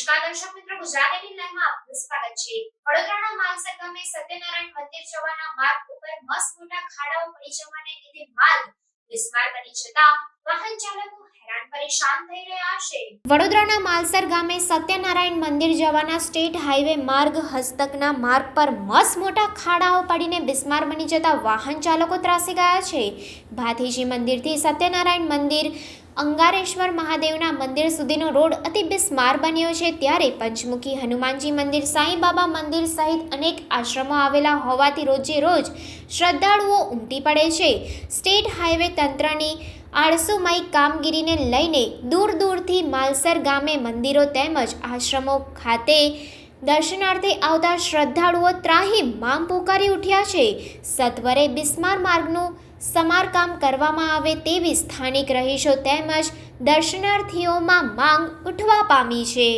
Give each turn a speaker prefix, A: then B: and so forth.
A: દર્શક મિત્રો, ગુજરાત એટીન આપનું સ્વાગત છે. વડોદરાના માલસર ગામે સત્યનારાયણ મંદિર જવાના માર્ગ ઉપર મસ્ત મોટા ખાડાઓ પડી જવાને લીધે માર્ગ બિસ્માર બની જતા વાહન ચાલકો વડોદરાના માલસર ગામે સત્યનારાયણ મંદિર જવાના સ્ટેટ હાઈવે માર્ગ હસ્તકના માર્ગ પર મસ્ત મોટા ખાડાઓ પડીને બિસ્માર બની જતા વાહન ચાલકો ત્રાસી ગયા છે. ભાથીજી મંદિરથી સત્યનારાયણ મંદિર, અંગારેશ્વર મહાદેવના મંદિર સુધીનો રોડ અતિ બિસ્માર બન્યો છે ત્યારે પંચમુખી હનુમાનજી મંદિર, સાંઈબાબા મંદિર સહિત અનેક આશ્રમો આવેલા હોવાથી રોજે રોજ શ્રદ્ધાળુઓ ઉમટી પડે છે. સ્ટેટ હાઈવે તંત્રની આળસુમય કામગીરીને લઈને દૂર દૂરથી માલસર ગામે મંદિરો તેમજ આશ્રમો ખાતે દર્શનાર્થે આવતા શ્રદ્ધાળુઓ ત્રાહી માંગ પોકારી ઉઠ્યા છે. સત્વરે બિસ્માર માર્ગનું સમારકામ કરવામાં આવે તેવી સ્થાનિક રહીશો તેમજ દર્શનાર્થીઓમાં માંગ ઉઠવા પામી છે.